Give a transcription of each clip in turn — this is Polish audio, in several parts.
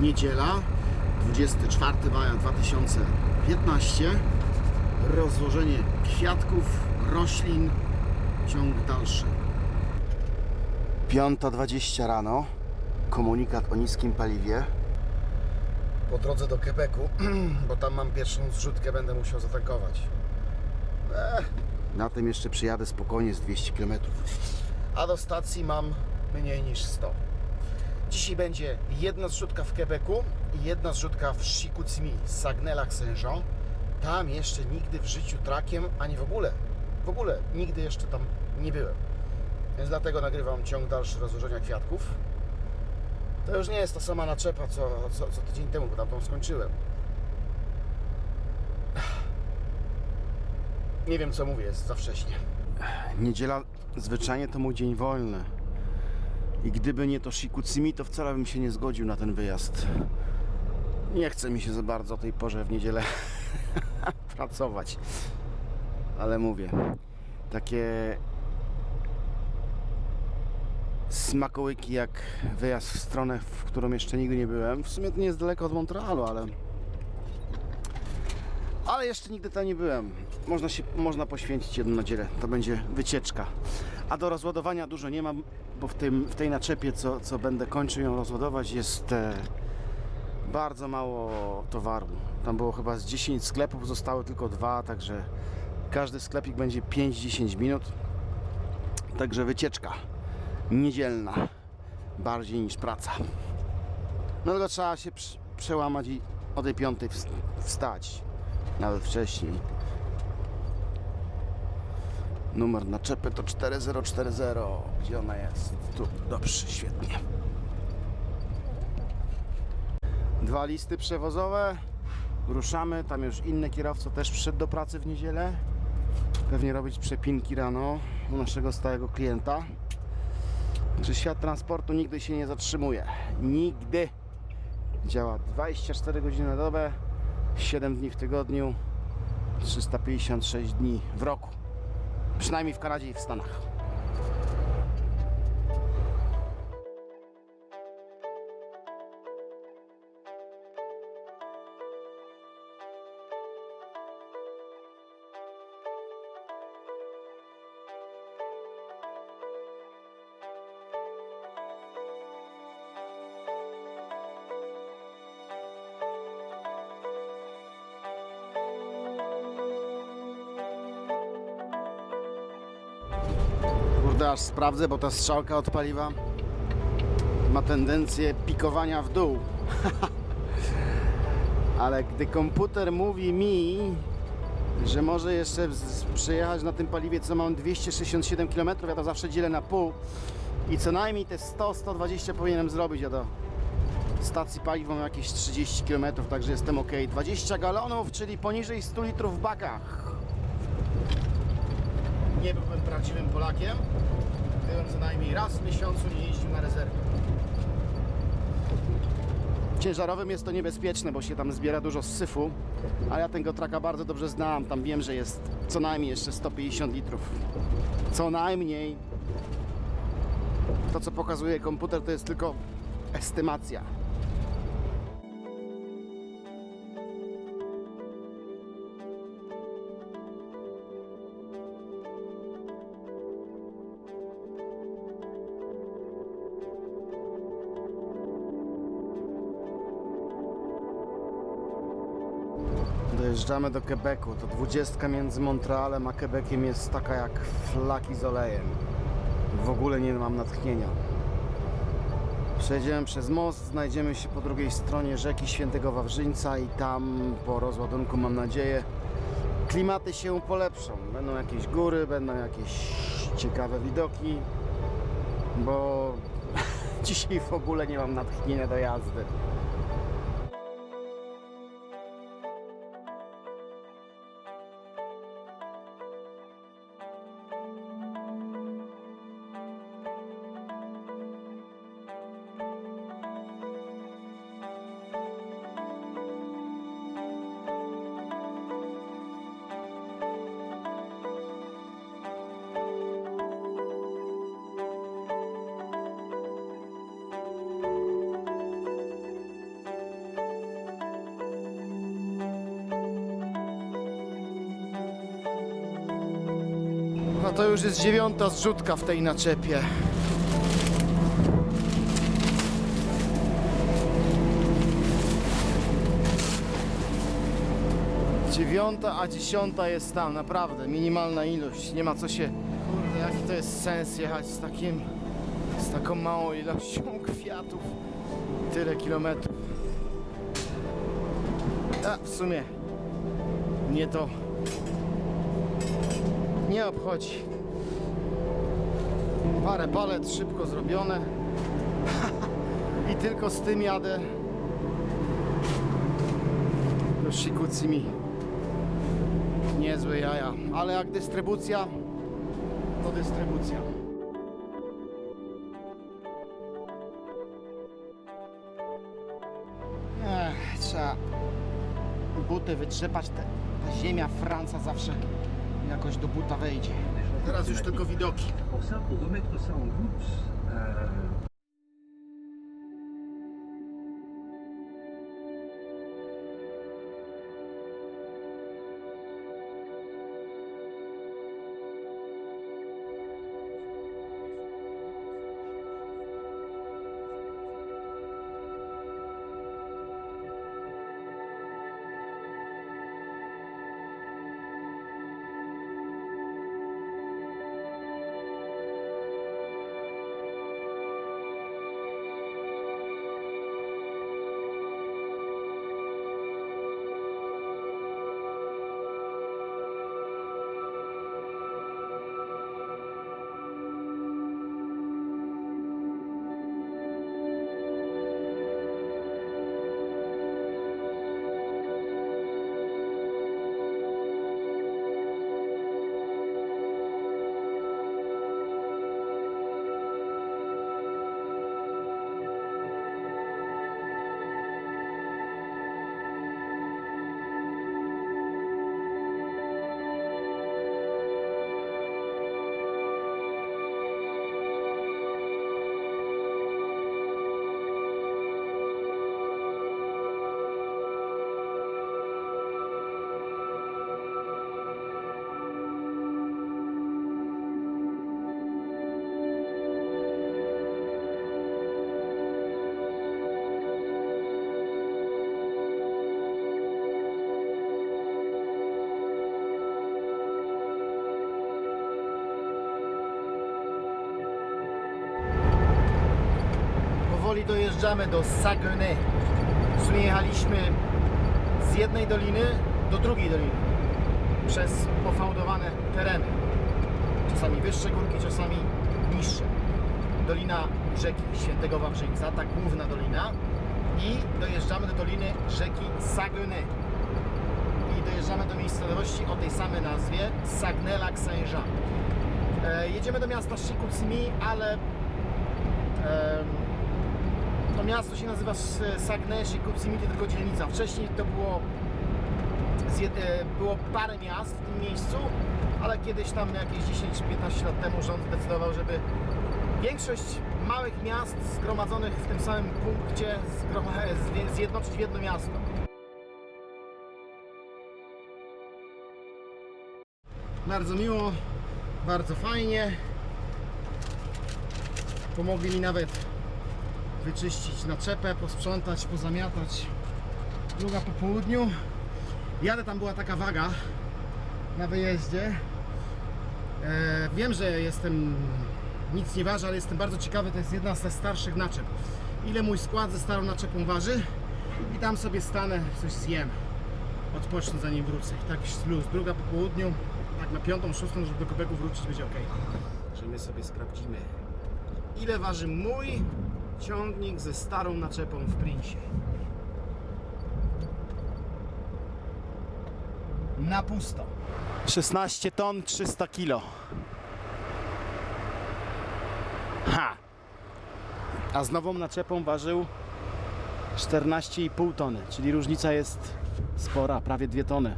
Niedziela, 24 maja 2015. Rozłożenie kwiatków, roślin, ciąg dalszy. 5.20 rano. Komunikat o niskim paliwie. Po drodze do Quebecu, bo tam mam pierwszą zrzutkę, będę musiał zatankować. Ech, na tym jeszcze przyjadę spokojnie z 200 km. A do stacji mam mniej niż 100. Dzisiaj będzie jedna zrzutka w Quebecu i jedna zrzutka w Chicoutimi, Saguenay-Lac-Saint-Jean. Tam jeszcze nigdy w życiu trakiem, ani w ogóle, w ogóle nigdy jeszcze tam nie byłem. Więc dlatego nagrywam ciąg dalszy rozłożenia kwiatków. To już nie jest ta sama naczepa, co, co, co tydzień temu, bo tam tą skończyłem. Nie wiem co mówię, jest za wcześnie. Niedziela zwyczajnie to mój dzień wolny. I gdyby nie to Shikutsimi, to wcale bym się nie zgodził na ten wyjazd. Nie chce mi się za bardzo o tej porze w niedzielę pracować. Ale mówię, takie smakołyki jak wyjazd w stronę, w którą jeszcze nigdy nie byłem. W sumie to nie jest daleko od Montrealu, ale ale jeszcze nigdy tam nie byłem. Można, się, można poświęcić jedną niedzielę. To będzie wycieczka. A do rozładowania dużo nie mam, bo w, tym, w tej naczepie, co, co będę kończył ją rozładować, jest e, bardzo mało towaru. Tam było chyba z 10 sklepów, zostały tylko dwa, także każdy sklepik będzie 5-10 minut. Także wycieczka niedzielna bardziej niż praca. No tylko trzeba się przełamać i o tej piątej ws- wstać. Nawet wcześniej. Numer naczepy to 4040. Gdzie ona jest? Tu, dobrze, świetnie. Dwa listy przewozowe. Ruszamy. Tam już inny kierowca też przyszedł do pracy w niedzielę. Pewnie robić przepinki rano u naszego stałego klienta. Że świat transportu nigdy się nie zatrzymuje. Nigdy. Działa 24 godziny na dobę, 7 dni w tygodniu, 356 dni w roku. Przynajmniej w Kanadzie i w Stanach. Kurde, aż sprawdzę, bo ta strzałka od paliwa ma tendencję pikowania w dół. Ale gdy komputer mówi mi, że może jeszcze przejechać na tym paliwie, co mam 267 km, ja to zawsze dzielę na pół i co najmniej te 100-120 powinienem zrobić, a do stacji paliw mam jakieś 30 km, także jestem ok. 20 galonów, czyli poniżej 100 litrów w bakach nie byłbym prawdziwym Polakiem, gdybym co najmniej raz w miesiącu nie jeździł na rezerwę. Ciężarowym jest to niebezpieczne, bo się tam zbiera dużo syfu, a ja tego traka bardzo dobrze znam. Tam wiem, że jest co najmniej jeszcze 150 litrów. Co najmniej. To, co pokazuje komputer, to jest tylko estymacja. Dojeżdżamy do Quebecu. To dwudziestka między Montrealem a Quebeciem jest taka jak flaki z olejem. W ogóle nie mam natchnienia. Przejdziemy przez most, znajdziemy się po drugiej stronie rzeki Świętego Wawrzyńca i tam po rozładunku mam nadzieję klimaty się polepszą. Będą jakieś góry, będą jakieś ciekawe widoki, bo dzisiaj w ogóle nie mam natchnienia do jazdy. No to już jest dziewiąta zrzutka w tej naczepie. Dziewiąta, a dziesiąta jest tam, naprawdę, minimalna ilość. Nie ma co się... Kurde, jaki to jest sens jechać z takim... z taką małą ilością kwiatów. Tyle kilometrów. A, w sumie... Nie to... Nie obchodzi. Parę palet szybko zrobione. I tylko z tym jadę do Shikutsimi. Niezłe jaja, ale jak dystrybucja, to dystrybucja. Ech, trzeba buty wytrzepać. Te, ta ziemia Franca zawsze jakoś do buta wejdzie. Teraz już tylko widoki. Powoli dojeżdżamy do Saguenay. W sumie jechaliśmy z jednej doliny do drugiej doliny. Przez pofałdowane tereny. Czasami wyższe górki, czasami niższe. Dolina rzeki Świętego Wawrzyńca, ta główna dolina. I dojeżdżamy do doliny rzeki Saguenay. I dojeżdżamy do miejscowości o tej samej nazwie, Saguenay-Lac-Saint-Jean. E, jedziemy do miasta Chicoutimi, ale em, to miasto się nazywa S- Sagnę, Chicoutimi, to tylko dzielnica. Wcześniej to było, e, było parę miast w tym miejscu, ale kiedyś tam jakieś 10 czy 15 lat temu rząd zdecydował, żeby większość małych miast zgromadzonych w tym samym punkcie zjednoczyć w jedno miasto. Bardzo miło, bardzo fajnie. Pomogli mi nawet wyczyścić naczepę, posprzątać, pozamiatać. Druga po południu. Jadę, tam była taka waga na wyjeździe. E, wiem, że jestem, nic nie waży, ale jestem bardzo ciekawy, to jest jedna ze starszych naczep. Ile mój skład ze starą naczepą waży i tam sobie stanę, coś zjem. Odpocznę zanim wrócę. I tak luz. Druga po południu, tak na piątą, szóstą, żeby do Kobeku wrócić, będzie ok. Że my sobie sprawdzimy, ile waży mój ciągnik ze starą naczepą w Prinsie. Na pusto. 16 ton, 300 kilo. Ha! A z nową naczepą ważył 14,5 tony, czyli różnica jest spora, prawie 2 tony.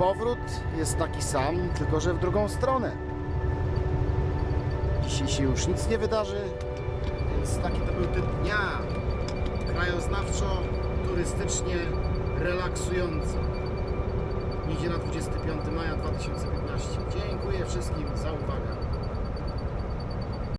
Powrót jest taki sam, tylko że w drugą stronę. Dzisiaj się już nic nie wydarzy, Więc taki to był typ dnia. Krajoznawczo, turystycznie relaksująco. Niedziela 25 maja 2015. Dziękuję wszystkim za uwagę.